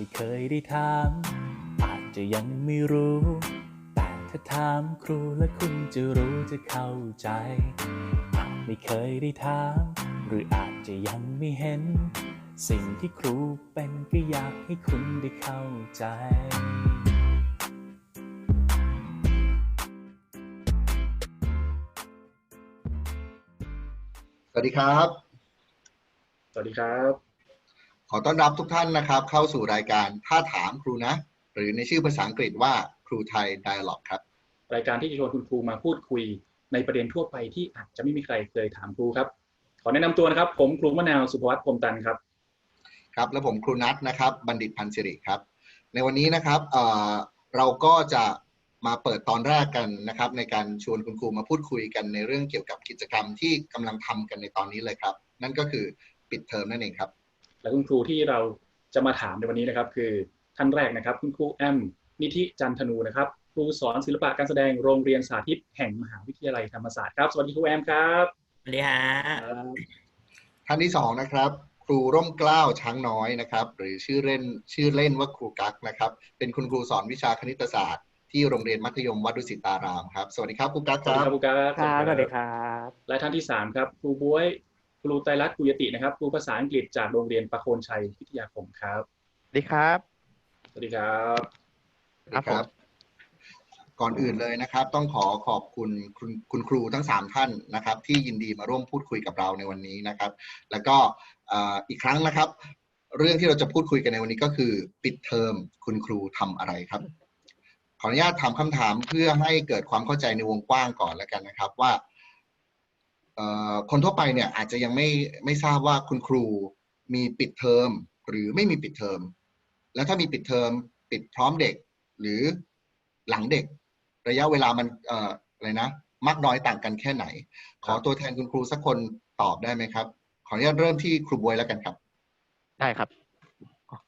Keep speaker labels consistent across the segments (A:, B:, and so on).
A: ไม่เคยได้ถาม อาจจะยังไม่รู้ แต่ถ้าถามครูและคุณจะรู้จะเข้าใจ อาจไม่เคยได้ถาม หรืออาจจะยังไม่เห็น สิ่งที่ครูเป็นก็อยากให้คุณได้เข้าใจ
B: สวัสดีครับ
C: สวัสดีครับ
B: ขอต้อนรับทุกท่านนะครับ เข้าสู่รายการถ้าถามครูนะ หรือในชื่อภาษาอังกฤษว่าครูไทย Dialog ครับ
C: รายการที่จะชวนคุณครูมาพูดคุยในประเด็นทั่วไปที่อาจจะไม่มีใครเคยถามครูครับ ขอแนะนำตัวนะครับ ผมครูมะนาวสุภวัฒน์พรหมตันครับ
B: ครับและผมครูนัทนะครับบัณฑิตพันธ์สิริครับ ในวันนี้นะครับเอ่อเราก็จะมาเปิดตอนแรกกันนะครับ ในการชวนคุณครูมาพูดคุยกันในเรื่องเกี่ยวกับกิจกรรมที่กำลังทำกันในตอนนี้เลยครับ นั่นก็คือปิดเทอมนั่นเองครับ
C: และคุณครูที่เราจะมาถามในวันนี้นะครับ คือท่านแรกนะครับ คุณครูแอมนิธิจันทนูนะครับ ครูสอนศิลปะการแสดงโรงเรียนสาธิตแห่งมหาวิทยาลัยธรรมศาสตร์ครับ สวัสดีครูแอมครับ
D: สวัสดีฮะ
B: ท่านที่สองนะครับ ครูร่มเกล้าช้างน้อยนะครับ หรือชื่อเล่นชื่อเล่นว่าครูกั๊กนะครับ เป็นคุณครูสอนวิชาคณิตศาสตร์ที่โรงเรียนมัธยมวัดดุสิตารามครับ สวัสดีครับครูกั๊ก
C: สวัส
B: ค
C: ดี
B: รับ
C: ครับครูกั๊ก
D: ครับสวัสดีครับ
C: และท่านที่สามครับ ครูบ๊วย ครูไตรรัตน์กุยตินะครับครูภาษาอังกฤษจากโรงเรียนประโคนชัยวิทยาคมครับ
D: สวัสดีครับ
C: สวัสดีครับ
D: ครับผม
B: ก่อนอื่นเลยนะครับ ต้องขอขอบคุณคุณคุณครูทั้งสามท่านนะครับ ที่ยินดีมาร่วมพูดคุยกับเราในวันนี้นะครับ แล้วก็เอ่ออีกครั้งนะครับ เรื่องที่เราจะพูดคุยกันในวันนี้ก็คือปิดเทอมคุณครูทำอะไรครับขออนุญาตถามคำถามเพื่อให้เกิดความเข้าใจในวงกว้างก่อนแล้วกันนะครับ ว่าเอ่อ คนทั่วไปเนี่ยอาจจะยังไม่ไม่ทราบว่าคุณครูมีปิดเทอมหรือไม่มีปิดเทอม แล้วถ้ามีปิดเทอมปิดพร้อมเด็ก หรือหลังเด็ก ระยะเวลามันอออะไรนะมากน้อยต่างกันแค่ไหน ขอตัวแทนคุณครูสักคนตอบได้ไหมครับ ขออนุญาตเริ่มที่ครูบวยแล้วกันครับ
D: ได้ครับ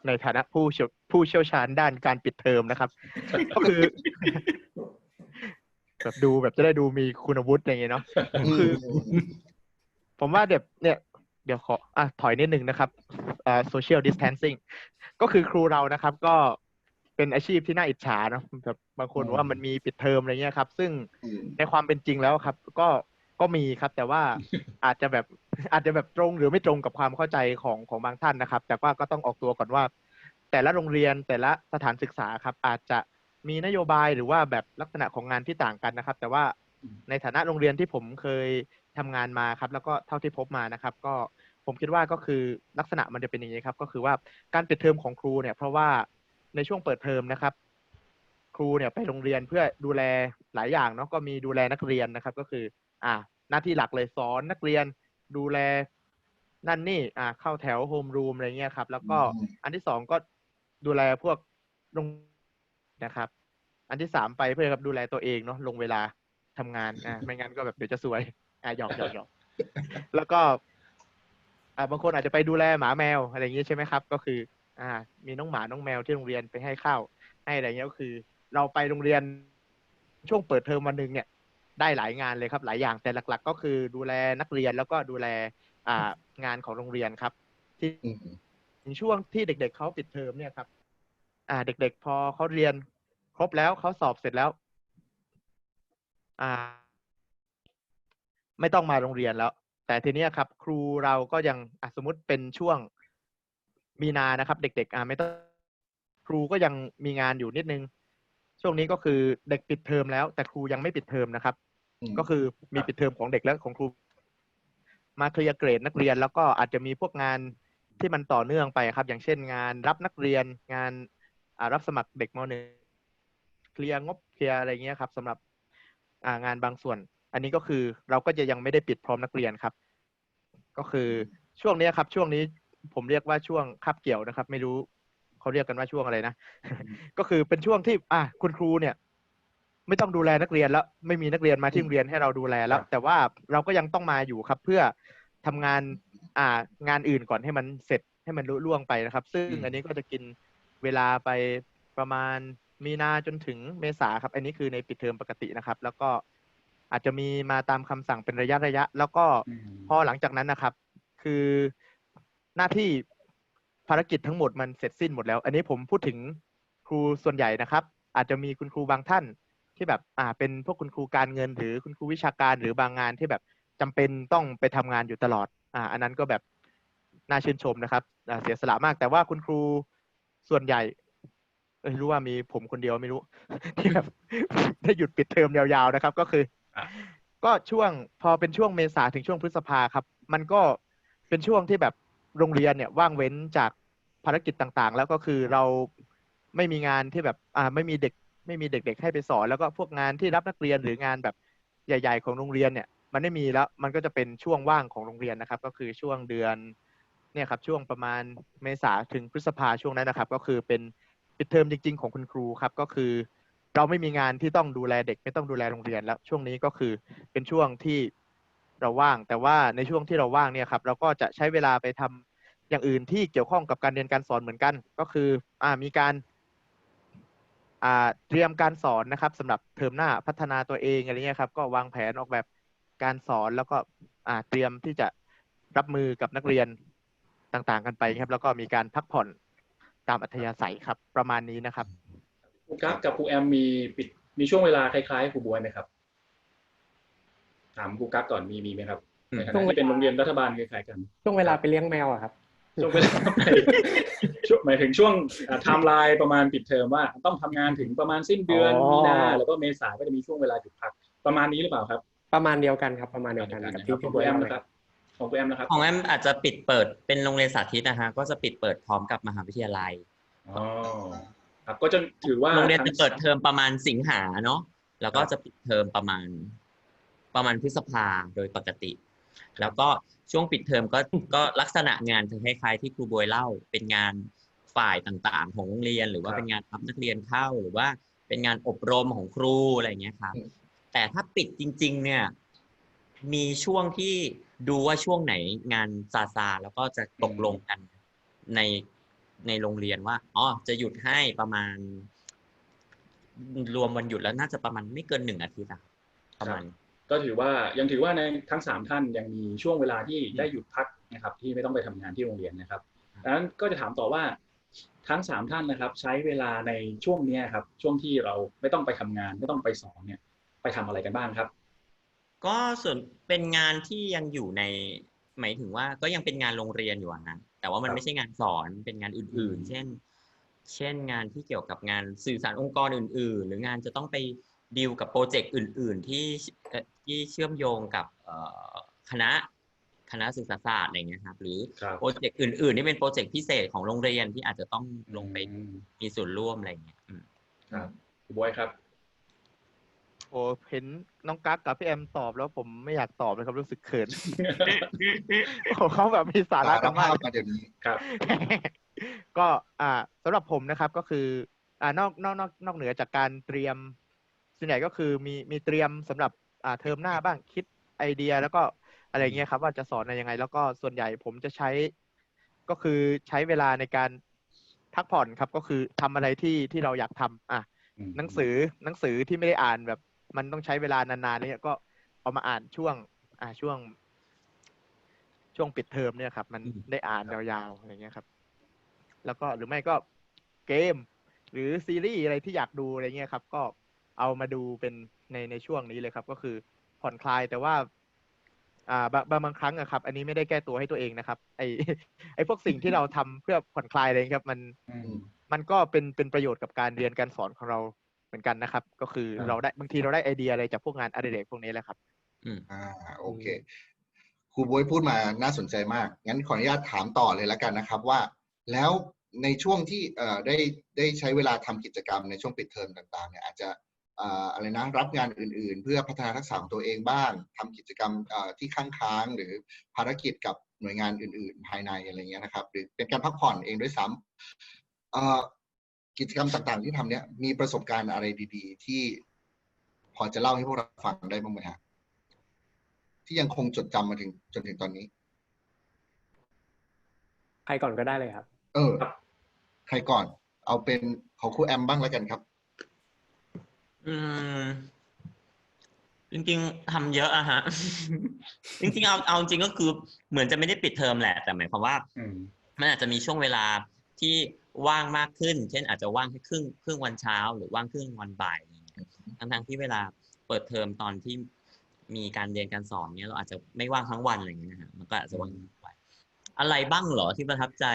D: ในฐานะผู้ผู้เชี่ยวชาญด้านการปิดเทอมนะครับ ก็คือ แบบดูแบบจะได้ดูมีคุณวุฒิอะไรอย่างเงี้ยเนาะคือ ผมว่าเดี๋ยวเนี่ย เดี๋ยวขออะถอยนิดนึงนะครับอ่า social distancing ก็คือครูเรานะครับ ก็เป็นอาชีพที่น่าอิจฉาเนาะแบบบางคน
B: อืม
D: ว่ามันมีปิดเทอมอะไรเงี้ยครับ ซึ่ง
B: อืม
D: ในความเป็นจริงแล้วครับ ก็ก็มีครับ แต่ว่าอาจจะแบบอาจจะแบบตรงหรือไม่ตรงกับความเข้าใจของของบางท่านนะครับ แต่ว่าก็ต้องออกตัวก่อนว่า แต่ละโรงเรียนแต่ละสถานศึกษาครับ อาจจะ มีนโยบายหรือว่าแบบลักษณะของงานที่ต่างกันนะครับ แต่ว่า
C: อืม
D: ในฐานะโรงเรียนที่ผมเคยทำงานมาครับ แล้วก็เท่าที่พบมานะครับ ก็ผมคิดว่าก็คือลักษณะมันจะเป็นอย่างนี้ครับ ก็คือว่าการปิดเทอมของครูเนี่ย เพราะว่าในช่วงเปิดเทอมนะครับ ครูเนี่ยไปโรงเรียนเพื่อดูแลหลายอย่างเนาะก็มีดูแลนักเรียนนะครับ ก็คือ อ่า หน้าที่หลักเลยสอนนักเรียนดูแลนั่นนี่อ่าเข้าแถวโฮมรูมอะไรเงี้ยครับ แล้วก็
B: อืม
D: อันที่สองก็ดูแลพวกโรง นะครับ อันที่สามไปเพื่อครับดูแลตัวเองเนาะลงเวลาทำงานอ่าไม่งั้นก็แบบเดี๋ยวจะซวยอ่าหยอกหยอกหยอกแล้วก็ อ่าบางคนอาจจะไปดูแลหมาแมวอะไรอย่างงี้ใช่ไหมครับ ก็คือ อ่า มีน้องหมาน้องแมวที่โรงเรียนไปให้ข้าวให้อะไรเงี้ยก็คือ เราไปโรงเรียนช่วงเปิดเทอมวันหนึ่งเนี่ย ได้หลายงานเลยครับ หลายอย่างแต่หลัก ๆ ก็คือดูแลนักเรียนแล้วก็ดูแล อ่างานของโรงเรียนครับ ที่
B: อืม
D: ในช่วงที่เด็ก ๆเขาปิดเทอมเนี่ยครับ อ่า เด็ก ๆ พอเขาเรียนค รบแล้วเขาสอบเสร็จแล้ว อ่า ไม่ต้องมาโรงเรียนแล้ว แต่ทีเนี้ยครับ ครูเราก็ยังอะสมมติเป็นช่วงมีนานะครับ เด็ก ๆ อ่าไม่ต้องครูก็ยังมีงานอยู่นิดนึง ช่วงนี้ก็คือเด็กปิดเทอมแล้ว แต่ครูยังไม่ปิดเทอมนะครับ
B: อืม
D: ก็คือมีปิดเทอมของเด็กและของครู มาเคลียร์เกรดนักเรียน แล้วก็อาจจะมีพวกงานที่มันต่อเนื่องไปครับ อย่างเช่นงานรับนักเรียนงานอ่ารับสมัครเด็กมหนึ่ง เคลียร์งบเคลียร์อะไรเงี้ยครับสำหรับอ่างานบางส่วน อันนี้ก็คือเราก็จะยังไม่ได้ปิดพร้อมนักเรียนครับ ก็คือช่วงเนี้ยครับ ช่วงนี้ผมเรียกว่าช่วงคาบเกี่ยวนะครับ ไม่รู้เขาเรียกกันว่าช่วงอะไรนะ ก็คือเป็นช่วงที่ อะคุณครูเนี่ย ไม่ต้องดูแลนักเรียนแล้ว ไม่มีนักเรียนมาที่โรงเรียนให้เราดูแลแล้ว แต่ว่าเราก็ยังต้องมาอยู่ครับ เพื่อทำงานอ่างานอื่นก่อนให้มันเสร็จให้มันลุล่วงไปนะครับ ซึ่ง
B: อืม
D: อันนี้ก็จะกินเวลาไปประมาณ มีนาจนถึงเมษาครับ อันนี้คือในปิดเทอมปกตินะครับ แล้วก็อาจจะมีมาตามคำสั่งเป็นระยะระยะ แล้วก็
C: อืม
D: พอหลังจากนั้นนะครับ คือหน้าที่ภารกิจทั้งหมดมันเสร็จสิ้นหมดแล้ว อันนี้ผมพูดถึงครูส่วนใหญ่นะครับ อาจจะมีคุณครูบางท่านที่แบบอ่าเป็นพวกคุณครูการเงิน หรือคุณครูวิชาการหรือบางงานที่แบบจำเป็นต้องไปทำงานอยู่ตลอดอ่าอันนั้นก็แบบน่าชื่นชมนะครับอ่าเสียสละมากแต่ว่าคุณครูส่วนใหญ่ เอ้ยรู้ว่ามีผมคนเดียวไม่รู้ ที่แบบได้หยุดปิดเทอมยาวๆนะครับ ก็คือ
C: อะ
D: ก็ช่วงพอเป็นช่วงเมษาถึงช่วงพฤษภาครับ มันก็เป็นช่วงที่แบบโรงเรียนเนี่ยว่างเว้นจากภารกิจต่างๆ แล้วก็คือเราไม่มีงานที่แบบอ่าไม่มีเด็กไม่มีเด็ก ๆ ให้ไปสอนแล้วก็พวกงานที่รับนักเรียนหรืองานแบบใหญ่ ๆ ของโรงเรียนเนี่ย มันไม่มีแล้วมันก็จะเป็นช่วงว่างของโรงเรียนนะครับ ก็คือช่วงเดือนเนี่ยครับช่วงประมาณเมษาถึงพฤษภาช่วงนั้นนะครับ ก็คือเป็น ปิดเทอมจริง ๆ ของคุณครูครับก็คือ เราไม่มีงานที่ต้องดูแลเด็ก ไม่ต้องดูแลโรงเรียนแล้วช่วงนี้ก็คือเป็นช่วงที่เราว่าง แต่ว่าในช่วงที่เราว่างเนี่ยครับเราก็จะใช้เวลาไปทำอย่างอื่นที่เกี่ยวข้องกับการเรียนการสอนเหมือนกัน ก็คืออ่ามีการอ่าเตรียมการสอนนะครับสำหรับเทอมหน้าพัฒนาตัวเองอะไรเงี้ยครับก็วางแผนออกแบบการสอนแล้วก็อ่าเตรียมที่จะรับมือกับนักเรียนต่างๆ กันไปครับ แล้วก็มีการพักผ่อน ตามอัธยาศัยครับ ประมาณนี้นะครับ
C: ครูกั๊กกับครูแอมมีปิดมีช่วงเวลาคล้ายๆครูบวยไหมครับ ถามครูกั๊กก่อนมีมีไหมครับในขณะที่เป็นโรงเรียนรัฐบาลคล้ายๆกัน
E: ช่วงเวลาไปเลี้ยงแมวอะครับ
C: ช่วงเวลาไปช่วงหมายถึงช่วงไทม์ไลน์ประมาณปิดเทอมว่า ต้องทำงานถึงประมาณสิ้นเดือน
E: อ๋อ
C: มีนาแล้วก็เมษาก็จะมีช่วงเวลาหยุดพัก ประมาณนี้หรือเปล่าครับ
E: ประมาณเดียวกันครับ ประมาณเดียวกันกับ
C: ข
E: ที่
C: อง
E: พี่
C: ค
E: บ
C: รู
E: วย
C: แอม
E: เล่าเลย
C: นะครับ ของครูแอมนะครับ
F: ของแอมอาจจะปิดเปิดเป็นโรงเรียนสาธิตนะฮะก็จะปิดเปิดพร้อมกับมหาวิทยาลัย
C: อ๋อครับก็จะถือว่า
F: โรงเรียนจะ
C: ทั้
F: เปิดเทอมประมาณสิงหาเนาะแล้วก็จะปิดเทอมประมาณ ประมาณพฤษภาโดยปกติ แล้วก็ช่วงปิดเทอมก็ก็ลักษณะงานจะคล้ายๆที่ครูบวยเล่า เป็นงานฝ่ายต่างๆ ของโรงเรียน หรือว่าเป็นงานรับนักเรียนเข้าหรือว่าเป็นงานอบรมของครูอะไรอย่างเงี้ยครับ
B: อืม
F: แต่ถ้าปิดจริง ๆ เนี่ย มีช่วงที่ ดูว่าช่วงไหนงานซาซาแล้วก็จะตกลงกันในในโรงเรียนว่าอ๋อจะหยุดให้ประมาณ รวมวันหยุดแล้วน่าจะประมาณไม่เกินหนึ่งอาทิตย์อะประมาณ
C: ก็ถือว่ายังถือว่าในทั้งสามท่านยังมีช่วงเวลาที่ได้หยุดพักนะครับ ที่ไม่ต้องไปทำงานที่โรงเรียนนะครับดังนั้นก็จะถามต่อว่าทั้งสามท่านนะครับ ใช้เวลาในช่วงเนี้ยครับ ช่วงที่เราไม่ต้องไปทำงาน ไม่ต้องไปสอนเนี่ย ไปทำอะไรกันบ้างครับ
F: ก็ส่วนเป็นงานที่ยังอยู่ใน หมายถึงว่าก็ยังเป็นงานโรงเรียนอยู่อะนะแต่ว่ามัน
C: ครับ
F: ไม่ใช่งานสอนเป็นงานอื่น
C: อืม
F: ๆเช่น เช่นงานที่เกี่ยวกับงานสื่อสารองค์กรอื่น ๆ หรืองานจะต้องไปดีลกับโปรเจกต์อื่น ๆ ที่เอ่อที่เชื่อมโยงกับเอ่อคณะคณะศึกษาศาสตร์อะไรเงี้ยครับหรือ
C: ครับ
F: โปรเจกต์อื่น ๆ ที่เป็นโปรเจกต์พิเศษของโรงเรียนที่อาจจะต้องลงไป
C: อืม
F: มีส่วนร่วมอะไรเงี้ยอืม
C: ครับครูบอยครับ
D: โอ้เห็นน้องกั๊กกับพี่แอมตอบแล้วผมไม่อยากตอบเลยครับรู้สึกเขินโอ้เขาแบบมีสาระ
B: สาร
D: กันมา
B: ภากพมาเดี๋ยวนี้
C: ครับ
D: ก็อ่าสำหรับผมนะครับก็คือ อ่านอกนอกนอกนอกเหนือจากการเตรียมส่วนใหญ่ก็คือมีมีเตรียมสำหรับอ่าเทอมหน้าบ้างคิดไอเดียแล้วก็อะไรเงี้ยครับ ว่าจะสอนอะไรยังไง แล้วก็ส่วนใหญ่ผมจะใช้ ก็คือใช้เวลาในการพักผ่อนครับ ก็คือทำอะไรที่ที่เราอยากทำอะหนังสือหนังสือที่ไม่ได้อ่านแบบ มันต้องใช้เวลานานๆเนี่ยก็เอามาอ่านช่วง อ่าช่วง ช่วงปิดเทอมเนี่ยครับ มัน
F: อืม
D: ได้อ่านยาวๆอะไรเงี้ยครับ แล้วก็หรือไม่ก็เกม หรือซีรีส์อะไรที่อยากดูอะไรเงี้ยครับ ก็เอามาดูเป็นในในช่วงนี้เลยครับ ก็คือผ่อนคลายแต่ว่าอ่าบางบางบางครั้งอะครับ อันนี้ไม่ได้แก้ตัวให้ตัวเองนะครับ ไอไอพวกสิ่งที่เราทำเพื่อผ่อนคลายอะไรเงี้ยครับ มัน
C: อืม
D: มันก็เป็นเป็นประโยชน์กับการเรียนการสอนของเรา เหมือนกันนะครับ ก็คือ
C: ครับ
D: เราได้บางทีเราได้ไอเดียอะไรจากพวกงานอดิเรกพวกนี้แหละครับ
B: อ่าโอเคครูบวยพูดมาน่าสนใจมาก งั้นขออนุญาตถามต่อเลยแล้วกันนะครับว่า แล้วในช่วงที่เอ่อได้ได้ใช้เวลาทำกิจกรรมในช่วงปิดเทอมต่างๆเนี่ยอาจจะเอ่ออะไรนะรับงานอื่น ๆ เพื่อพัฒนาทักษะของตัวเองบ้างทำกิจกรรมเอ่อที่ค้างๆหรือภารกิจกับหน่วยงานอื่น ๆ ภายในอะไรเงี้ยนะครับ หรือเป็นการพักผ่อนเองด้วยซ้ำเอ่อ กิจกรรมต่างๆ ที่ทำเนี่ยมีประสบการณ์อะไรดีๆ ที่พอจะเล่าให้พวกเราฟังได้บ้างไหมฮะที่ยังคงจดจำมาถึงจนถึงตอนนี้
E: ใครก่อนก็ได้เลยครับ
B: เออ
C: ครับ
B: ใครก่อน เอาเป็นของครูแอมบ้างแล้วกันครับ
F: อืมจริงๆทำเยอะอะฮะ จริงๆเอาเอาจริงก็คือเหมือนจะไม่ได้ปิดเทอมแหละ แต่หมายความว่า
C: อืม
F: มันอาจจะมีช่วงเวลาที่ ว่างมากขึ้น เช่นอาจจะว่างแค่ครึ่งครึ่งวันเช้า หรือว่างครึ่งวันบ่ายอะไรอย่างเงี้ยทั้งที่เวลาเปิดเทอมตอนที่มีการเรียนการสอนเนี้ยเราอาจจะไม่ว่างทั้งวันอะไรอย่างเงี้ยนะฮะมันก็อาจจะว่างทั้งวันอะไรบ้างเหรอที่ประทับใจ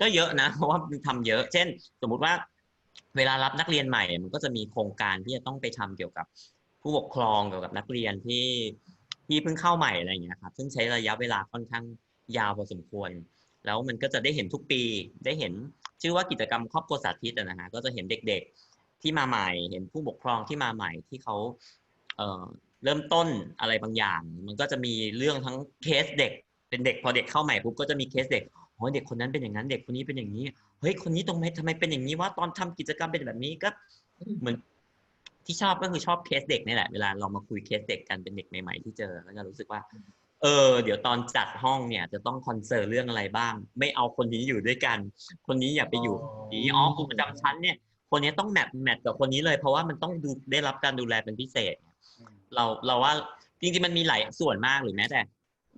F: ก็เยอะนะ เพราะว่ามันทำเยอะ เช่น สมมุติว่า เวลารับนักเรียนใหม่ มันก็จะมีโครงการที่จะต้องไปทำเกี่ยวกับ ผู้ปกครองเกี่ยวกับนักเรียนที่ที่เพิ่งเข้าใหม่อะไรอย่างเงี้ยครับซึ่งใช้ระยะเวลาค่อนข้างยาวพอสมควร แล้วมันก็จะได้เห็นทุกปีได้เห็นชื่อว่ากิจกรรมครอบครัวสาธิตนะฮะก็จะเห็นเด็กๆที่มาใหม่ เห็นผู้ปกครองที่มาใหม่ที่เขาเเริ่มต้นอะไรบางอย่าง มันก็จะมีเรื่องทั้งเคสเด็ก เป็นเด็กพอเด็กเข้าใหม่ปุ๊บก็จะมีเคสเด็กโอ้ยเด็กคนนั้นเป็นอย่างนั้น เด็กคนนี้เป็นอย่างนี้เฮ้ยคนนี้ตรงไหนทำไมเป็นอย่างนี้ว่าตอนทำกิจกรรมเป็นแบบนี้ก็เหมือนที่ชอบก็คือชอบเคสเด็กนี่แหละเวลาเรามาคุยเคสเด็กกันเป็นเด็กใหม่ๆที่เจอก็จะรู้สึกว่า เออ เดี๋ยวตอนจัดห้องเนี่ย จะต้องคอนเซิร์นเรื่องอะไรบ้าง ไม่เอาคนนี้อยู่ด้วยกัน คนนี้อย่าไปอยู่นี้อ๋อครูประจำชั้นเนี่ย คนนี้ต้องแมทแมทกับคนนี้เลย เพราะว่ามันต้องดูได้รับการดูแลเป็นพิเศษ เราเราว่าจริงๆมันมีหลายส่วนมากหรือแม้แต่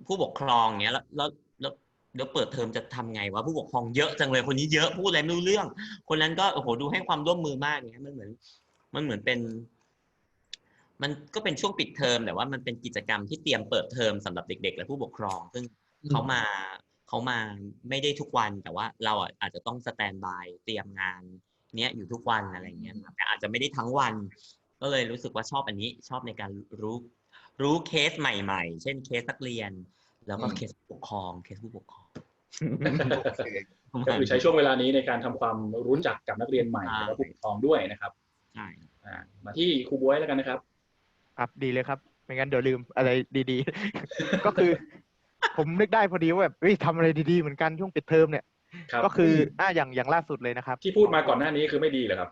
F: ผู้ปกครองเนี้ยแล้วแล้วแล้วเดี๋ยวเปิดเทอมจะทำไงวะผู้ปกครองเยอะจังเลยคนนี้เยอะพูดอะไรไม่รู้เรื่อง คนนั้นก็โอ้โหดูให้ความร่วมมือมากเนี้ยมันเหมือน มันเหมือนเป็น มันก็เป็นช่วงปิดเทอมแต่ว่ามันเป็นกิจกรรมที่เตรียมเปิดเทอมสำหรับเด็ก ๆ และผู้ปกครอง ซึ่งเขามาเขามาไม่ได้ทุกวัน แต่ว่าเราอะอาจจะต้องสแตนบายเตรียมงานเนี้ยอยู่ทุกวันอะไรเงี้ยครับแต่อาจจะไม่ได้ทั้งวัน ก็เลยรู้สึกว่าชอบอันนี้ชอบในการรู้รู้เคสใหม่ ๆ เช่นเคสนักเรียน แล้วก็
B: อืม
F: เคสผู้ปกครอง เคสผู้ปกครอง
B: โอเค
C: ก็คือใช้ช่วงเวลานี้ในการทำความรู้จักกับนักเรียนใหม่
F: ใช่
C: และผู้ปกครองด้วยนะครับ
F: ใช่
C: อ่ามาที่ครูบวยแล้วกันนะครับ
D: ครับดีเลยครับ ไม่งั้นเดี๋ยวลืมอะไรดีๆ ก็คือ ผมนึกได้พอดีว่าแบบเฮ้ยทำอะไรดีๆเหมือนกันช่วงปิดเทอมเนี่ย
C: ครับ
D: ก็คืออ่าอย่างอย่างล่าสุดเลยนะครับ
C: ที่พูดมาก่อนหน้านี้คือไม่ดีเหรอครับ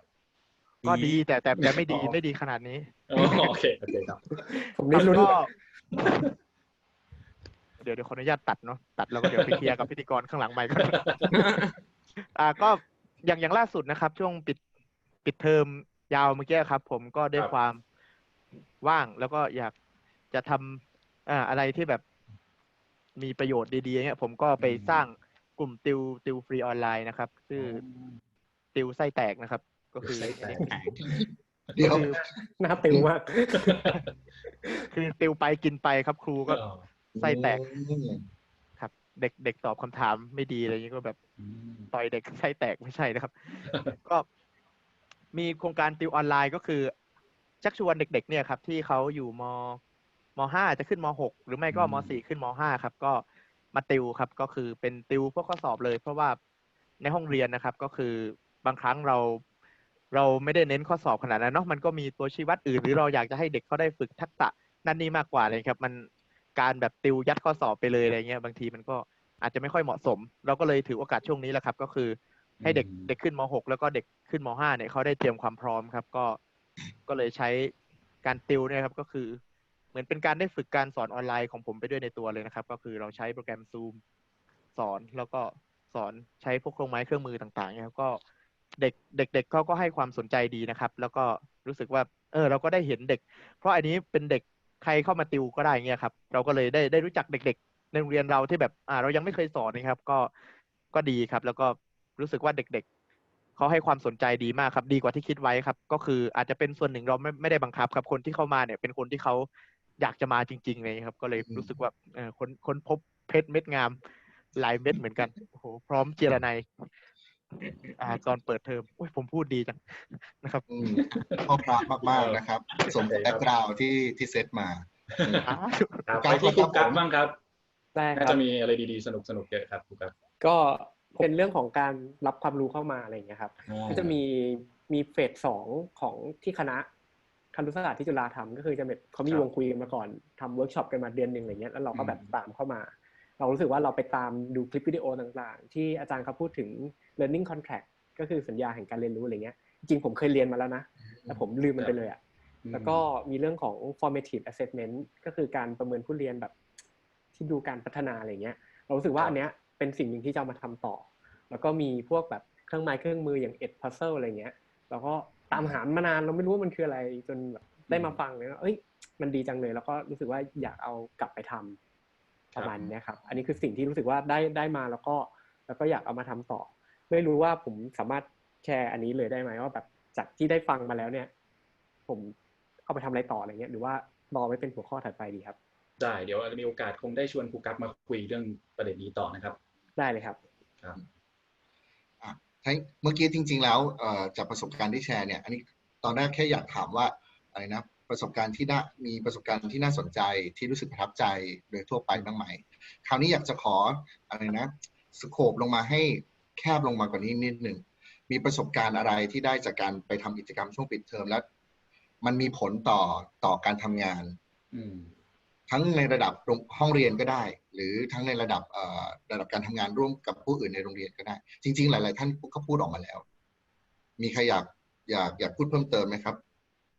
D: ก็ดีแต่แต่แต่ไม่ดี
C: อ๋อ
D: ไม่ดีขนาดนี้
C: อ๋อโอเคโอเคครับ
E: ผมนี่ลุ้น
D: ก็ เดี๋ยวเดี๋ยวขออนุญาตตัดเนาะตัดแล้วก็เดี๋ยวไปเคลียร์กับพิธีกรข้างหลังไมค์ก่อน อ่าก็อย่างอย่างล่าสุดนะครับ ช่วงปิดปิดเทอมยาวเมื่อกี้ครับ ผมก็ด้วย
C: ครับ
D: ความ ว่าง แล้วก็อยากจะทำอ่าอะไรที่แบบมีประโยชน์ดีๆเงี้ยผมก็ไปสร้างกลุ่มติวติวฟรีออนไลน์นะครับ ชื่อติวไส้แตกนะครับ ก็คือ
B: ไส้แตก
F: แตก
B: เดี๋ยว
D: คือ
E: หน้าติวมาก
D: คือติวไปกินไปครับครูก็
C: อ๋อ
D: ไส้แตก
B: อืม
D: ครับ เด็กเด็กตอบคำถามไม่ดีอะไรอย่างนี้ก็แบบ
C: อืม
D: ต่อยเด็กไส้แตกไม่ใช่นะครับ ก็มีโครงการติวออนไลน์ก็คือ ชักชวนเด็ก ๆ เนี่ยครับที่เขาอยู่มมห้าจะขึ้นมหกหรือไม่ก็มสี่ขึ้นมห้าครับ ก็มาติวครับ ก็คือเป็นติวพวกข้อสอบเลย เพราะว่าในห้องเรียนนะครับ ก็คือบางครั้งเรา เราไม่ได้เน้นข้อสอบขนาดนั้นเนาะมันก็มีตัวชี้วัดอื่น หรือเราอยากจะให้เด็กเขาได้ฝึกทักษะนั่นนี่มากกว่าเลยครับ มันการแบบติวยัดข้อสอบไปเลยอะไรเงี้ยบางทีมันก็อาจจะไม่ค่อยเหมาะสม เราก็เลยถือโอกาสช่วงนี้แหละครับ ก็คือให้เด็ก
C: อืม
D: เด็กขึ้นม .6 แล้วก็เด็กขึ้นม .5 เนี่ยเขาได้เตรียมความพร้อมครับ ก็ ก็เลยใช้การติวเนี่ยครับก็คือ เหมือนเป็นการได้ฝึกการสอนออนไลน์ของผมไปด้วยในตัวเลยนะครับ ก็คือเราใช้โปรแกรม Zoom สอนแล้วก็สอนใช้พวกเครื่องไม้เครื่องมือต่างๆเนี่ยครับก็เด็กเด็กๆเขาก็ให้ความสนใจดีนะครับ แล้วก็รู้สึกว่าเออเราก็ได้เห็นเด็ก เพราะอันนี้เป็นเด็กใครเข้ามาติวก็ได้เงี้ยครับ เราก็เลยได้ได้รู้จักเด็ก ๆ ในโรงเรียนเราที่แบบอ่าเรายังไม่เคยสอนนะครับ ก็ก็ดีครับ แล้วก็รู้สึกว่าเด็ก ๆ เขาให้ความสนใจดีมากครับ ดีกว่าที่คิดไว้ครับ ก็คืออาจจะเป็นส่วนหนึ่งเราไม่ไม่ได้บังคับครับ คนที่เข้ามาเนี่ยเป็นคนที่เขาอยากจะมาจริงๆเลยครับ ก็เลยรู้สึกว่าเออคนคนพบเพชรเม็ดงามหลายเม็ดเหมือนกันโอ้โหพร้อมเจรนายอ่าตอนเปิดเทอมโอ้ยผมพูดดีจังนะครับ
B: อืมพ่อพระมากๆนะครับ สมกับแบ็กกราวด์ที่ที่เซตมาอืม
D: อ่า
C: ครับ
B: ครับ
C: ไปที่ครูกั๊ก
B: ผม
C: บ้างครับ
E: ได้ค
C: น่า
E: รับ
C: จะมีอะไรดีๆ สนุกสนุกๆเยอะครับครูกั๊ก
E: ก็ เป็นเรื่องของการรับความรู้เข้ามาอะไรอย่างเงี้ยครับ ก็จะมีมีเฟสสองของที่คณะครุศาสตร์ที่จุฬาทำก็คือจะเป็นเขามีวงคุยกันมาก่อนทำเวิร์กช็อปกันมาเดือนหนึ่งอะไรเงี้ยแล้วเราก็แบบตามเข้ามา เรารู้สึกว่าเราไปตามดูคลิปวิดีโอต่างๆ ที่อาจารย์เขาพูดถึง learning contract ก็คือสัญญาแห่งการเรียนรู้อะไรเงี้ยจริงๆผมเคยเรียนมาแล้วนะแต่ผมลืมมันไปเลยอะแล้วก็มีเรื่องของ formative assessment ก็คือการประเมินผู้เรียนแบบที่ดูการพัฒนาอะไรเงี้ย เรารู้สึกว่าอันเนี้ย เป็นสิ่งหนึ่งที่จะมาทำต่อ แล้วก็มีพวกแบบเครื่องไม้เครื่องมืออย่าง ed puzzle อะไรเงี้ยเราก็ตามหามานานเราไม่รู้ว่ามันคืออะไรจนแบบได้มาฟังเลยว่าเอ้ย มันดีจังเลย แล้วก็รู้สึกว่าอยากเอากลับไปทประมาณนี้ครับ อันนี้คือสิ่งที่รู้สึกว่าได้ได้มาแล้วก็แล้วก็อยากเอามาทำต่อ ไม่รู้ว่าผมสามารถแชร์อันนี้เลยได้ไหมว่าแบบจากที่ได้ฟังมาแล้วเนี่ย ผมเอาไปทำอะไรต่ออะไรเงี้ยหรือว่ารอไว้เป็นหัวข้อถัดไปดีครับ
C: ได้เดี๋ยวจะมีโอกาสคงได้ชวนครูกั๊กมาคุยเรื่องประเด็นนี้ต่อนะครับ
E: ได้เลยครับ
C: ครับ
B: ทั้งเมื่อกี้จริง ๆ แล้วเอ่อจากประสบการณ์ที่แชร์เนี่ย อันนี้ตอนแรกแค่อยากถามว่าอะไรนะประสบการณ์ที่น่ามีประสบการณ์ที่น่าสนใจที่รู้สึกประทับใจโดยทั่วไปบ้างไหมคราวนี้อยากจะขออะไรนะสโคปลงมาให้แคบลงมากว่านี้นิดหนึ่งมีประสบการณ์อะไรที่ได้จากการไปทำกิจกรรมช่วงปิดเทอมแล้ว มันมีผลต่อต่อการทำงาน
C: อืม
B: ทั้งในระดับโรงห้องเรียนก็ได้ หรือทั้งในระดับเอ่อระดับการทำงานร่วมกับผู้อื่นในโรงเรียนก็ได้ จริง ๆ หลาย ๆ ท่านก็พูดออกมาแล้ว มีใครอยากอยากอยากพูดเพิ่มเติมไหมครับ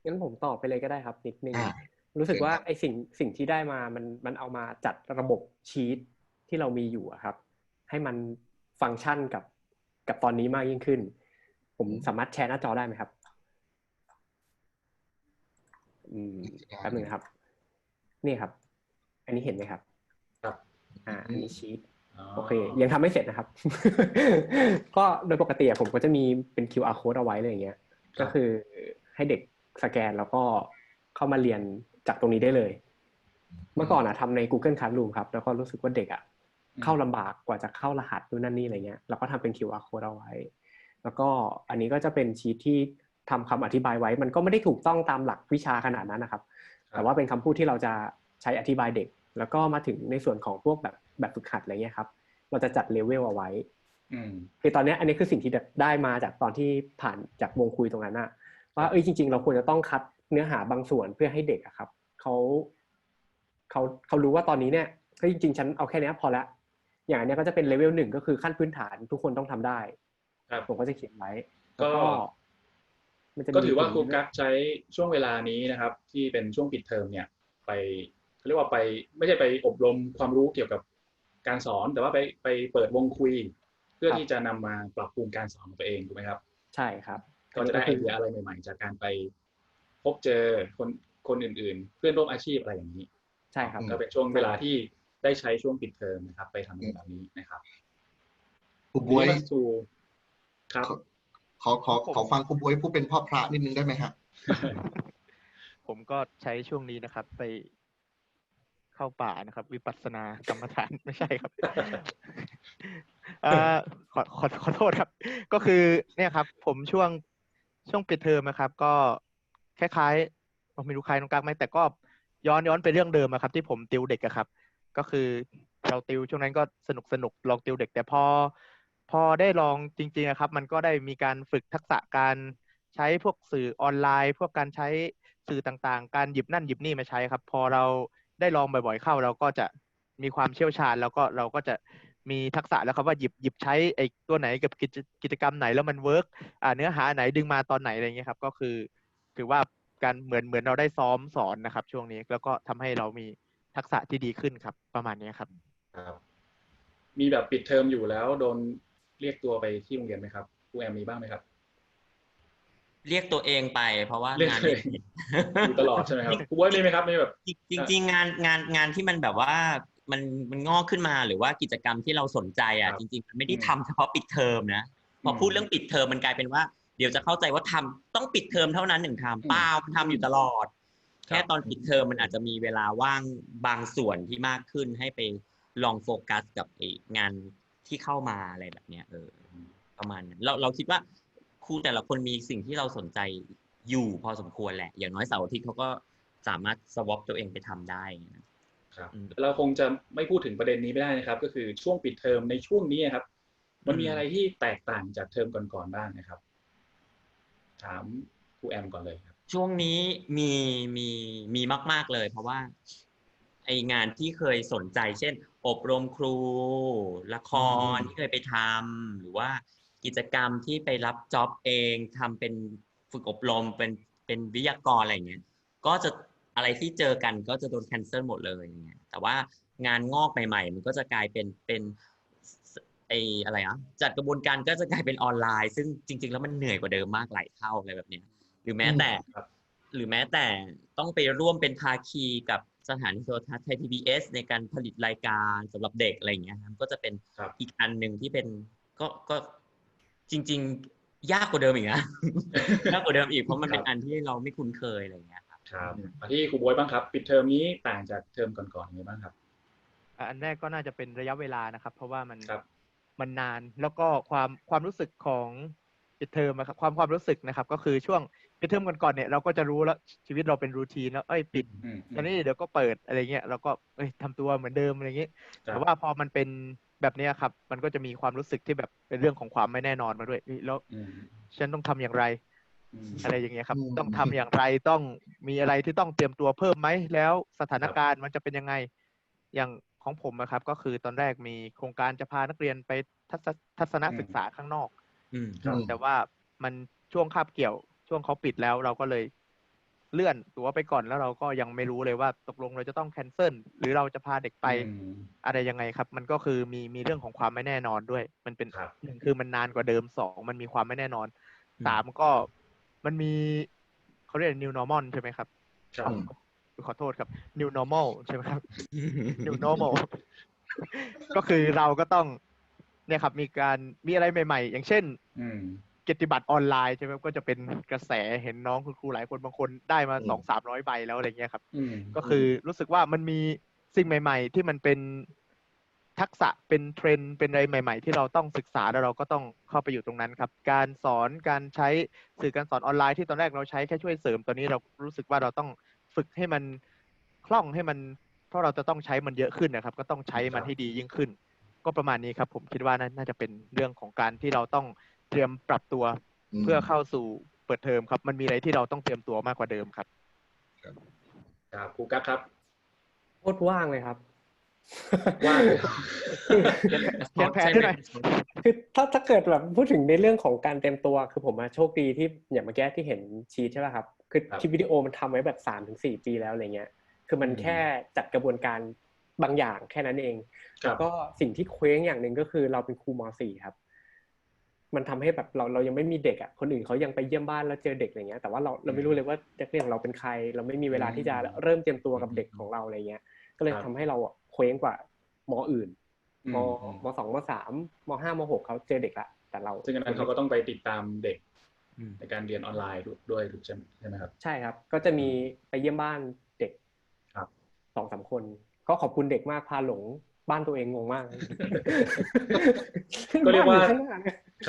E: งั้นผมตอบไปเลยก็ได้ครับนิดนึง
B: อ่า
E: รู้สึกว่า
B: เชิญครับ
E: ไอสิ่งสิ่งที่ได้มามันมันเอามาจัดระบบชีตที่เรามีอยู่อะครับ ให้มันฟังก์ชันกับกับตอนนี้มากยิ่งขึ้น ผมสามารถแชร์หน้าจอได้ไหมครับอืมแป๊บหนึงนะครับ นี่ครับ อันนี้เห็นไหมครับ
C: ครับ
E: อ่า อันนี้ชีต
C: อ๋อ
E: โอเค ยังทำไม่เสร็จนะครับ ก็โดยปกติอะผมก็จะมีเป็น QR code เอาไว้เลยอย่างเงี้ย ก็คือให้เด็กสแกนแล้วก็เข้ามาเรียนจากตรงนี้ได้เลย เมื่อก่อนอะทำใน Google Classroom ครับ แล้วก็รู้สึกว่าเด็กอะเข้าลำบากกว่าจะเข้ารหัสนู่นนั่นนี่อะไรเงี้ย เราก็ทำเป็น QR code เอาไว้ แล้วก็อันนี้ก็จะเป็นชีทที่ทำคำอธิบายไว้ มันก็ไม่ได้ถูกต้องตามหลักวิชาขนาดนั้นนะครับ แต่ว่าเป็นคำพูดที่เราจะ ใช้อธิบายเด็ก แล้วก็มาถึงในส่วนของพวกแบบแบบฝึกหัดอะไรเงี้ยครับ เราจะจัดเลเวลเอาไว้
C: อืม
E: คือตอนเนี้ยอันนี้คือสิ่งที่ได้มาจากตอนที่ผ่านจากวงคุยตรงนั้นอะว่าเอ้ยจริง ๆ เราควรจะต้องคัดเนื้อหาบางส่วนเพื่อให้เด็กอะครับเขาเขาเขารู้ว่าตอนนี้เนี่ยเฮ้ยจริงๆ ฉันเอาแค่เนี้ยพอละอย่างอันเนี้ยก็จะเป็นเลเวลหนึ่งก็คือขั้นพื้นฐานทุกคนต้องทำได้
C: ครับ
E: ผมก็จะเขียนไว้
C: ก็
E: แล้วมันจะมี
C: ก็ถือว่าครู
E: ตงนี้
C: กั๊กใช้ช่วงเวลานี้นะครับ ที่เป็นช่วงปิดเทอมเนี่ย ไป เขาเรียกว่าไปไม่ใช่ไปอบรมความรู้เกี่ยวกับการสอนแต่ว่าไปไปเปิดวงคุย เพื่อที่จะนำมาปรับปรุงการสอนของตัวเองถูกไหมครับ
E: ใช่ครับ
C: ก็จะได้ไอเดียอะไรใหม่ ๆ จากการไปพบเจอคนคนอื่นๆ เพื่อนร่วมอาชีพอะไรอย่างนี้
E: ใช่ครับ
C: ก็เป็นช่วงเวลาที่ได้ใช้ช่วงปิดเทอมนะครับ ไปทำแบบนี้นะครับ
B: ครูบวย
C: ทีนี้มาสู่ครับ
B: ขอขอขอฟังครูบวยผู้เป็นพ่อพระนิดนึงได้ไหมฮะ
D: ผมก็ใช้ช่วงนี้นะครับ ไป เข้าป่านะครับ วิปัสสนากรรมฐานไม่ใช่ครับเอ่อขอขอขอโทษครับ ก็คือเนี่ยครับ ผมช่วงช่วงปิดเทอมนะครับ ก็คล้ายๆผมไม่รู้ใครน้องกักไหมแต่ก็ย้อนย้อนไปเรื่องเดิมอะครับ ที่ผมติวเด็กอะครับ ก็คือเราติวช่วงนั้นก็สนุกสนุกลองติวเด็ก แต่พอพอได้ลองจริงๆอะครับ มันก็ได้มีการฝึกทักษะการใช้พวกสื่อออนไลน์ พวกการใช้สื่อต่างๆ การหยิบนั่นหยิบนี่มาใช้ครับ พอเรา ได้ลองบ่อยๆเข้า เราก็จะมีความเชี่ยวชาญ แล้วก็เราก็จะมีทักษะแล้วครับว่าหยิบหยิบใช้ไอ้ตัวไหนกับกิจกิจกรรมไหนแล้วมันเวิร์กอ่าเนื้อหาไหนดึงมาตอนไหนอะไรเงี้ยครับ ก็คือถือว่าการเหมือนเหมือนเราได้ซ้อมสอนนะครับ ช่วงนี้แล้วก็ทำให้เรามีทักษะที่ดีขึ้นครับ ประมาณนี้ครับ
C: ครับ มีแบบปิดเทอมอยู่แล้วโดนเรียกตัวไปที่โรงเรียนไหมครับครูแอมมีบ้างไหมครับ
F: เรียกตัวเองไป เพราะว่า
C: เรียก
F: งาน
C: ตัวเองอยู่ตลอดใช่ไหมครับครูบวยมีไหมครับมีแบบ
F: จริงจริง ๆ งานงานงานที่มันแบบว่ามันมันงอกขึ้นมาหรือว่ากิจกรรมที่เราสนใจอะ
C: ครับ
F: จริงๆมันไม่ได้
C: อืม
F: ทำเฉพาะปิดเทอมนะพออ
C: ม
F: พูดเรื่องปิดเทอมมันกลายเป็นว่า เดี๋ยวจะเข้าใจว่าทำต้องปิดเทอมเท่านั้นหนึ่งทำเปล่ามันทำอยู่ตลอด แค่ตอนปิดเทอมมันอาจจะมีเวลาว่างบางส่วนที่มากขึ้นให้ไปลองโฟกัสกับไอ้งานที่เข้ามาอะไรแบบเนี้ยเออประมาณนั้นเราเราคิดว่า ครูแต่ละคนมีสิ่งที่เราสนใจอยู่พอสมควรแหละ อย่างน้อยเสาร์อาทิตย์เขาก็สามารถสวอปตัวเองไปทำได้นะ
C: ครับ
F: อืม
C: เราคงจะไม่พูดถึงประเด็นนี้ไม่ได้นะครับ ก็คือช่วงปิดเทอมในช่วงนี้ครับ มันมี
F: อืม
C: อะไรที่แตกต่างจากเทอมก่อนๆบ้างนะครับ ถามครูแอมก่อนเลยครับ
F: ช่วงนี้มีมีมีมาก ๆเลย เพราะว่าไองานที่เคยสนใจ เช่น อบรมครู ละคร
C: อืม
F: ที่เคยไปทำหรือว่า กิจกรรมที่ไปรับจ็อบเองทำเป็นฝึกอบรมเป็นเป็นวิทยากรอะไรอย่างเงี้ยก็จะอะไรที่เจอกันก็จะโดนแคนเซิลหมดเลยอย่างเงี้ยแต่ว่างานงอกใหม่ๆ มันก็จะกลายเป็นเป็นไออะไรอะจัดกระบวนการก็จะกลายเป็นออนไลน์ ซึ่งจริง ๆ แล้วมันเหนื่อยกว่าเดิมมากหลายเท่าอะไรแบบเนี้ยหรือแม้แต่
C: ครับ
F: หรือแม้แต่ต้องไปร่วมเป็นภาคีกับสถานีโทรทัศน์ไทย PBS ในการผลิตรายการสำหรับเด็กอะไรอย่างเงี้ยครับก็จะเป็น
C: ครับ
F: อีกอันหนึ่งที่เป็นก็ก็ จริง ๆ ยากกว่าเดิมอีกนะยากกว่าเดิมอีกเพราะมันเป็นอันที่เราไม่คุ้นเคยอะไรอย่างเงี้ยครับ
C: ครับมาที่ครูบวยบ้างครับ ปิดเทอมนี้ต่างจากเทอมก่อนๆยังไงบ้างครับ
D: อะอันแรกก็น่าจะเป็นระยะเวลานะครับ เพราะว่ามัน
C: ครับ
D: มันนานแล้วก็ความความรู้สึกของปิดเทอมอะครับความความรู้สึกนะครับ ก็คือช่วง ปิดเทอมก่อนๆเนี่ยเราก็จะรู้แล้วชีวิตเราเป็นรูทีนแล้วเอ้ยปิด
C: อืม
D: ตอนนี้เดี๋ยวก็เปิดอะไรเงี้ยเราก็เอ้ยทำตัวเหมือนเดิมอะไรเงี้ย
C: ครับ
D: แต่ว่าพอมันเป็นแบบเนี้ยครับ มันก็จะมีความรู้สึกที่แบบเป็นเรื่องของความไม่แน่นอนมาด้วยเฮ้ยแล้ว
C: อืม
D: ฉันต้องทำอย่างไร
C: อืม
D: อะไรอย่างเงี้ยครับ
B: อืม
D: ต้องทำอย่างไรต้องมีอะไรที่ต้องเตรียมตัวเพิ่มไหมแล้วสถานการณ์มันจะเป็นยังไงอย่างของผมนะครับ ก็คือตอนแรกมีโครงการจะพานักเรียนไปทัศทัศนศึกษาข้างนอก
F: อืม
C: ครับ
D: แต่ว่ามันช่วงคาบเกี่ยว ช่วงเขาปิดแล้วเราก็เลยเลื่อนตัวไปก่อนแล้วเราก็ยังไม่รู้เลยว่าตกลงเราจะต้องแคนเซิลหรือเราจะพาเด็กไป
C: อืม
D: อะไรยังไงครับ มันก็คือมีมีเรื่องของความไม่แน่นอนด้วย มันเป็น
C: ครับ
D: หนึ่งคือมันนานกว่าเดิมสองมันมีความไม่แน่นอน
F: อืม
D: สามก็มันมีเขาเรียก new normal ใช่ไหมครับ
C: ครับ
D: ขอโทษครับ new normal ใช่ไหมครับ new normal ก็คือเราก็ต้อง เนี่ยครับ มีการมีอะไรใหม่ ๆ อย่างเช่น
C: อืม
D: เกียรติบัตรออนไลน์ใช่ไหมครับก็จะเป็นกระแสเห็นน้องคุณครูหลายคนบางคนได้มา
B: อืม
D: สองสามร้อยใบแล้วอะไรเงี้ยครับ
C: อืม
D: ก็คือรู้สึกว่ามันมีสิ่งใหม่ ๆ ที่มันเป็นทักษะเป็นเทรนด์เป็นอะไรใหม่ ๆ ที่เราต้องศึกษาแล้วเราก็ต้องเข้าไปอยู่ตรงนั้นครับ การสอนการใช้สื่อการสอนออนไลน์ที่ตอนแรกเราใช้แค่ช่วยเสริมตอนนี้เรารู้สึกว่าเราต้องฝึกให้มันคล่องให้มัน เพราะเราจะต้องใช้มันเยอะขึ้นนะครับ ก็ต้องใช้มันให้ดียิ่งขึ้น ก็ประมาณนี้ครับ ผมคิดว่าน่าน่าจะเป็นเรื่องของการที่เราต้อง เตรียมปรับตัวเพื่อเข้าสู่เปิดเทอมครับ มันมีอะไรที่เราต้องเตรียมตัวมากกว่าเดิมครับ
C: ครับครูกั๊กครับ
E: โคตรว่างเลยครับ
C: ว่างเลยครับ
D: เขียนแผนให้หน่อย
E: คือถ้าถ้าเกิดแบบพูดถึงในเรื่องของการเตรียมตัว คือผมมาโชคดีที่อย่างเมื่อกี้ที่เห็นชีทใช่ป่ะครับ คือ
C: ครับ
E: คลิปวิดีโอมันทำไว้แบบสามถึงสี่ปีแล้วอะไรเงี้ย คือมัน
C: อืม
E: แค่จัดกระบวนการบางอย่างแค่นั้นเอง
C: ครับ
E: แล้วก็สิ่งที่เคว้งอย่างหนึ่งก็คือเราเป็นครูมสี่ครับ มันทำให้แบบเราเรายังไม่มีเด็กอะคนอื่นเขายังไปเยี่ยมบ้านแล้วเจอเด็กอะไรเงี้ยแต่ว่าเราเราไม่รู้เลยว่าเด็กเรียนของเราเป็นใคร เราไม่มีเวลาที่จะเริ่มเตรียมตัวกับเด็กของเราอะไรเงี้ย ก็เลย
C: ครับ
E: ทำให้เราอะเคว้งกว่าหมออื่นม
C: อืม
E: มสองมสามมห้ามหกเขาเจอเด็กละแต่เรา
C: ซึ่งอันนั้นเขาก็ต้องไปติดตามเด็ก
F: อืม
C: ในการเรียนออนไลน์ด้วยใช่ไหมใช่ไหมครับ
E: ใช่ครับ ก็จะมีไปเยี่ยมบ้านเด็ก
C: ครับ
E: สองสามคน ก็ขอบคุณเด็กมากพาหลงบ้านตัวเองงงมาก
C: ก็เรียกว่า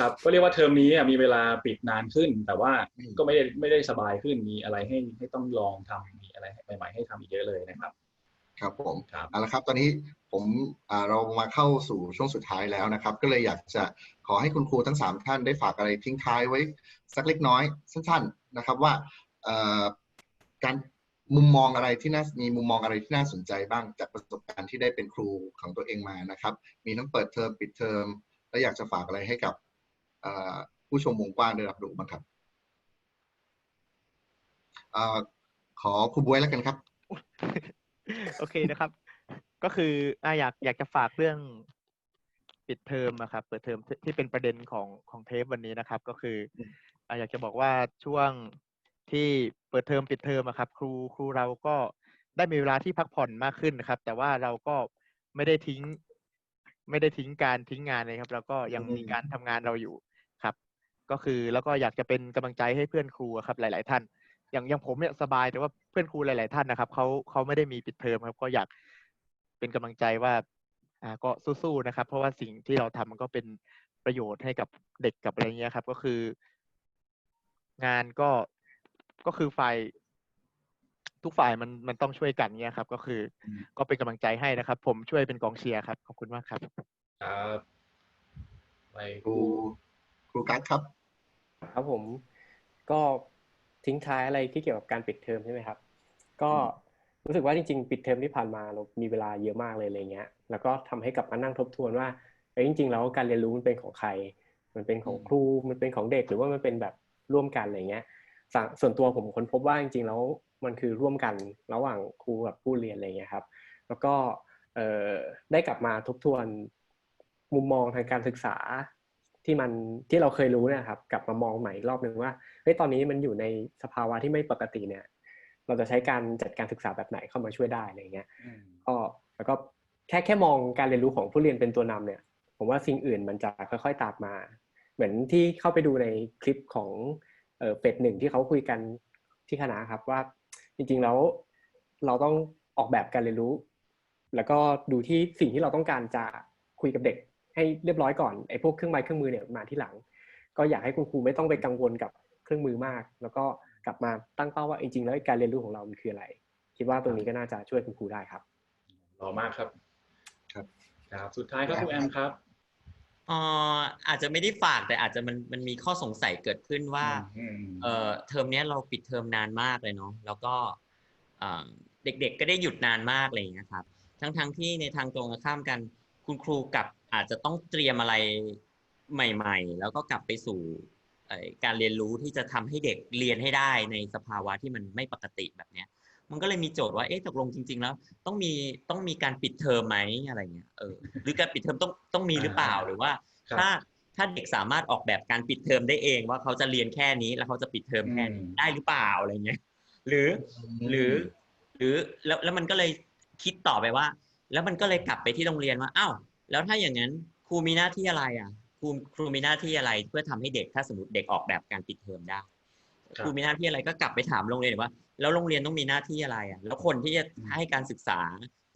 E: บ้นอข้งหน้เนี่ย
C: ครับก็เรียกว่าเทอมนี้อะมีเวลาปิดนานขึ้น แต่ว่า
B: อืม
C: ก็ไม่ได้ไม่ได้สบายขึ้นมีอะไรให้ให้ต้องลองทำมีอะไรใหม่ๆให้ทำอีกเยอะเลยนะครับ
B: ครับผม
C: ครับ
B: เอาละครับ ตอนนี้ผมอ่าเรามาเข้าสู่ช่วงสุดท้ายแล้วนะครับ ก็เลยอยากจะขอให้คุณครูทั้งสามท่านได้ฝากอะไรทิ้งท้ายไว้สักเล็กน้อยสั้นๆนะครับว่าเอ่อการมุมมองอะไรที่น่ามีมุมมองอะไรที่น่าสนใจบ้างจากประสบการณ์ที่ได้เป็นครูของตัวเองมานะครับ มีทั้งเปิดเทอมปิดเทอมและอยากจะฝากอะไรให้กับเอ่อ ผู้ชมวงกว้างได้รับรู้บ้างครับเอ่อขอครูบวยแล้วกันครับ
D: โอเคนะครับ ก็คืออะอยากอยากจะฝากเรื่องปิดเทอมอะครับ เปิดเทอมที่ที่เป็นประเด็นของของเทปวันนี้นะครับ ก็คืออะอยากจะบอกว่าช่วงที่เปิดเทอมปิดเทอมอะครับ ครูครูเราก็ได้มีเวลาที่พักผ่อนมากขึ้นนะครับ แต่ว่าเราก็ไม่ได้ทิ้ง ไม่ได้ทิ้งการทิ้งงานเลยครับแล้วก็ยังมี
B: อืม
D: การทำงานเราอยู่ครับ ก็คือแล้วก็อยากจะเป็นกำลังใจให้เพื่อนครูอะครับหลาย ๆ ท่าน อย่างอย่างผมเนี่ยสบายแต่ว่าเพื่อนครูหลาย ๆ ท่านนะครับเขาเขาไม่ได้มีปิดเทอมครับ ก็อยากเป็นกำลังใจว่าอ่าก็สู้ๆนะครับ เพราะว่าสิ่งที่เราทำมันก็เป็นประโยชน์ให้กับเด็กกับอะไรเงี้ยครับ ก็คือ งานก็ก็คือฝ่ายทุกฝ่ายมันมันต้องช่วยกันเนี่ยครับ ก็คืออ
C: ม
D: ก็เป็นกำลังใจให้นะครับ ผมช่วยเป็นกองเชียร์ครับ ขอบคุณมากครับ
C: ครับไป
B: ครู ครูกั๊กครับ
E: ครับผมก็ทิ้งท้ายอะไรที่เกี่ยวกับการปิดเทอมใช่ไหมครับ ก็รู้สึกว่าจริงๆ ปิดเทอมที่ผ่านมาเรามีเวลาเยอะมากเลยอะไรเงี้ย แล้วก็ทำให้กลับมานั่งทบทวนว่าเอ้ยจริง ๆ แล้วการเรียนรู้มันเป็นของใคร มันเป็นของ
B: อืม
E: ครู มันเป็นของเด็กหรือว่ามันเป็นแบบร่วมกันอะไรเงี้ยสส่วนตัวผมค้นพบว่าจริงๆ แล้วมันคือร่วมกันระหว่างครูกับผู้เรียนอะไรเงี้ยครับ แล้วก็เอ่อได้กลับมาทบทวนมุมมองทางการศึกษา ที่มันที่เราเคยรู้เนะครับ กลับมามองใหม่อีกรอบหนึ่งว่าเฮ้ยตอนนี้มันอยู่ในสภาวะที่ไม่ปกติเนี่ย เราจะใช้การจัดการศึกษาแบบไหนเข้ามาช่วยได้อะไรเงี้ย
C: อืม
E: ก็แล้วก็แค่แค่มองการเรียนรู้ของผู้เรียนเป็นตัวนำเนี่ย ผมว่าสิ่งอื่นมันจะค่อย ๆ ตามมา เหมือนที่เข้าไปดูในคลิปของเออเฟสหนึ่งที่เขาคุยกันที่คณะครับว่าจริงๆแล้วเราต้องออกแบบการเรียนรู้ แล้วก็ดูที่สิ่งที่เราต้องการจะคุยกับเด็ก ให้เรียบร้อยก่อนไอ้พวกเครื่องไม้เครื่องมือเนี่ยมาที่หลัง ก็อยากให้คุณครูไม่ต้องไปกังวลกับเครื่องมือมาก แล้วก็กลับมาตั้งเป้าว่าจริงๆแล้วการเรียนรู้ของเรามันคืออะไร คิดว่าตรงนี้ก็น่าจะช่วยคุณครูได้ครับ
C: หล่อมากครับ
B: ครับ
C: ครับสุดท้ายครับครูแอมครับ
F: เอ่ออาจจะไม่ได้ฝากแต่อาจจะมันมันมีข้อสงสัยเกิดขึ้นว่า
C: อืม
F: เอ่อเทอมเนี้ยเราปิดเทอมนานมากเลยเนาะแล้วก็เอ่อเด็กๆก็ได้หยุดนานมากอะไรอย่างเงี้ยครับ ทั้งๆที่ในทางตรงกันข้ามกันคุณครูกลับ อาจจะต้องเตรียมอะไรใหม่ ๆ แล้วก็กลับไปสู่เอ่อการเรียนรู้ที่จะทำให้เด็กเรียนให้ได้ในสภาวะที่มันไม่ปกติแบบเนี้ย มันก็เลยมีโจทย์ว่าเอ๊ะตกลงจริง ๆ แล้ว ต้องมีต้องมีการปิดเทอมไหมอะไรเงี้ยเออหรือการปิดเทอมต้องต้องมีหรือเปล่าหรือว่า
C: ครับ
F: ถ้าถ้าเด็กสามารถออกแบบการปิดเทอมได้เอง ว่าเขาจะเรียนแค่นี้แล้วเขาจะปิดเทอมแค่นี้
C: อืม
F: ได้หรือเปล่าอะไรเงี้ยหรือหรือ หรือแล้วแล้วมันก็เลยคิดต่อไปว่า แล้วมันก็เลยกลับไปที่โรงเรียนว่าอ้าว แล้วถ้าอย่างนั้นครูมีหน้าที่อะไรอะครูครูมีหน้าที่อะไรเพื่อทำให้เด็กถ้าสมมติเด็กออกแบบการปิดเทอมได้
C: ครับ
F: ครูมีหน้าที่อะไรก็กลับไปถามโรงเรียนว่า แล้วโรงเรียนต้องมีหน้าที่อะไรอะ แล้วคนที่จะให้การศึกษา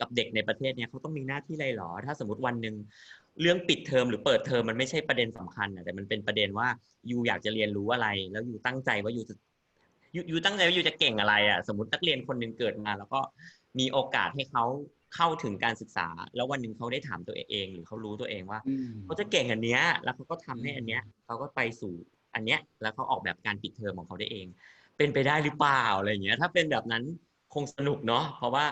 F: กับเด็กในประเทศเนี้ยเขาต้องมีหน้าที่อะไรหรอ ถ้าสมมติวันหนึ่งเรื่องปิดเทอมหรือเปิดเทอมมันไม่ใช่ประเด็นสำคัญนะแต่มันเป็นประเด็นว่ายูอยากจะเรียนรู้อะไร แล้วยูตั้งใจว่ายูจะยูยูตั้งใจว่ายูจะเก่งอะไรอะ สมมตินักเรียนคนหนึ่งเกิดมา แล้วก็มีโอกาสให้เขา เข้าถึงการศึกษา แล้ววันหนึ่งเขาได้ถามตัวเอง หรือเขารู้ตัวเองว่า
C: อืม
F: เขาจะเก่งอันเนี้ย แล้วเขาก็ทำให้อันเนี้ยเขาก็ไปสู่อันเนี้ย แล้วเขาออกแบบการปิดเทอมของเขาได้เอง เป็นไปได้หรือเปล่าอะไรอย่างเงี้ย ถ้าเป็นแบบนั้นคงสนุกเนาะเพราะว่า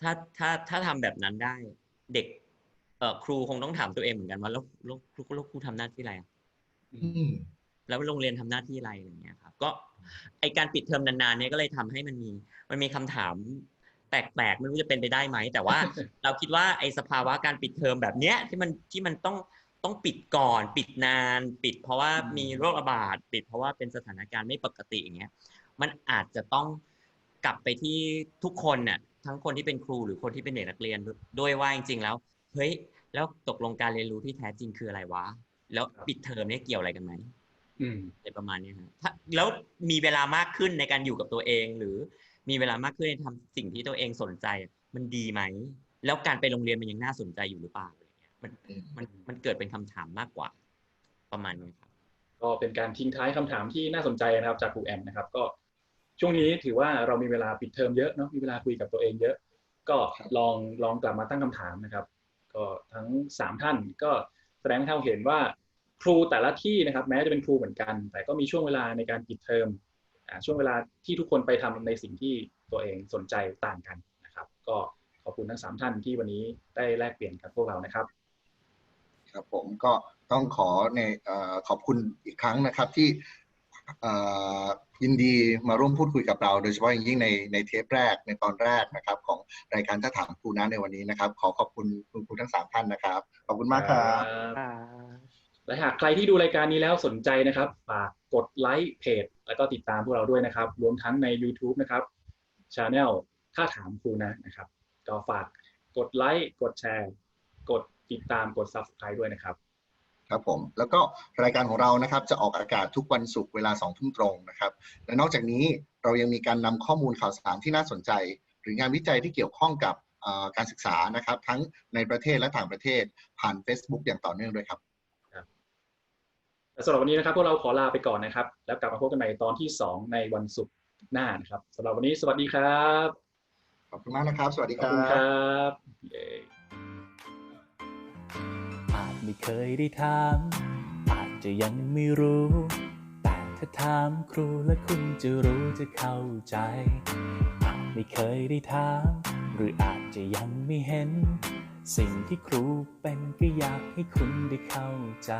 F: ถ้าถ้าถ้าทำแบบนั้นได้ เด็กเอ่อครูคงต้องถามตัวเองเหมือนกันว่าแล้วแล้วแล้วแล้วครูทำหน้าที่อะไรอะ
B: อืม
F: แล้วโรงเรียนทำหน้าที่อะไรอะไรอย่างเงี้ยครับ ก็ไอการปิดเทอมนานๆเนี้ยก็เลยทำให้มันมี มันมีคำถาม แปลกๆไม่รู้จะเป็นไปได้ไหม แต่ว่าเราคิดว่าไอสภาวะการปิดเทอมแบบเนี้ยที่มันที่มันต้องต้องปิดก่อน ปิดนาน ปิดเพราะว่า
C: อืม
F: มีโรคระบาดปิดเพราะว่าเป็นสถานการณ์ไม่ปกติอย่างเงี้ยมันอาจจะต้องกลับไปที่ทุกคนน่ะทั้งคนที่เป็นครูหรือคนที่เป็นเด็กนักเรียนด้วยว่าจริงๆแล้วเฮ้ยแล้วตกลงการเรียนรู้ที่แท้จริงคืออะไรวะ แล้วปิดเทอมเนี่ยเกี่ยวอะไรกันไหม
C: อืม
F: อะไรประมาณเนี้ยฮะถ้าแล้วมีเวลามากขึ้นในการอยู่กับตัวเองหรือ มีเวลามากขึ้นในทำสิ่งที่ตัวเองสนใจ มันดีไหม แล้วการไปโรงเรียนมันยังน่าสนใจอยู่หรือเปล่าอะไรเงี้ยมัน
B: อืม
F: มันมันเกิดเป็นคำถามมากกว่า ประมาณนี้ครับ
C: ก็เป็นการทิ้งท้ายคำถามที่น่าสนใจนะครับจากครูแอมนะครับ ก็ช่วงนี้ถือว่าเรามีเวลาปิดเทอมเยอะเนาะมีเวลาคุยกับตัวเองเยอะ ก็ลองลองกลับมาตั้งคำถามนะครับ ก็ทั้งสามท่านก็แสดงให้เราเห็นว่าครูแต่ละที่นะครับ แม้จะเป็นครูเหมือนกัน แต่ก็มีช่วงเวลาในการปิดเทอมอ่า ช่วงเวลาที่ทุกคนไปทำในสิ่งที่ตัวเองสนใจต่างกันนะครับ ก็ขอบคุณทั้งสามท่านที่วันนี้ได้แลกเปลี่ยนกับพวกเรานะครับ
B: ครับผมก็ต้องขอในเอ่อขอบคุณอีกครั้งนะครับที่เอ่อยินดีมาร่วมพูดคุยกับเรา โดยเฉพาะอย่างยิ่งในในเทปแรกในตอนแรกนะครับ ของรายการถ้าถามครูนะในวันนี้นะครับ ขอขอบคุณคุณครูทั้งสามท่านนะครับ ขอบคุณมากครับ
E: อ่า
C: และหากใครที่ดูรายการนี้แล้วสนใจนะครับฝากกดไลค์เพจแล้วก็ติดตามพวกเราด้วยนะครับ รวมทั้งใน YouTube นะครับช anel ถ้าถามครูนะนะครับ ก็ฝากกดไลค์กดแชร์ กดติดตามกด Subscribe ด้วยนะครับ
B: ครับผม แล้วก็รายการของเรานะครับจะออกอากาศทุกวันศุกร์เวลาสองทุ่มตรงนะครับ และนอกจากนี้เรายังมีการนำข้อมูลข่าวสารที่น่าสนใจ หรืองานวิจัยที่เกี่ยวข้องกับเอ่อการศึกษานะครับ ทั้งในประเทศและต่างประเทศผ่าน Facebook อย่างต่อเนื่องด้วยครับ
C: สำหรับวันนี้นะครับพวกเราขอลาไปก่อนนะครับ แล้วกลับมาพบกันใหม่ตอนที่ 2 ในวันศุกร์หน้านะครับสำหรับวันนี้สวัสดีครับ
B: ขอบคุณมากนะครับ สวัสดี
C: ข
B: ค
C: อบ
B: รั
C: คุณค
B: บ
C: รับเย้
A: อาจไม่เคยได้ถาม อาจจะยังไม่รู้ แต่ถ้าถามครูและคุณจะรู้จะเข้าใจ อาจไม่เคยได้ถาม หรืออาจจะยังไม่เห็น สิ่งที่ครูเป็นก็อยากให้คุณได้เข้าใจ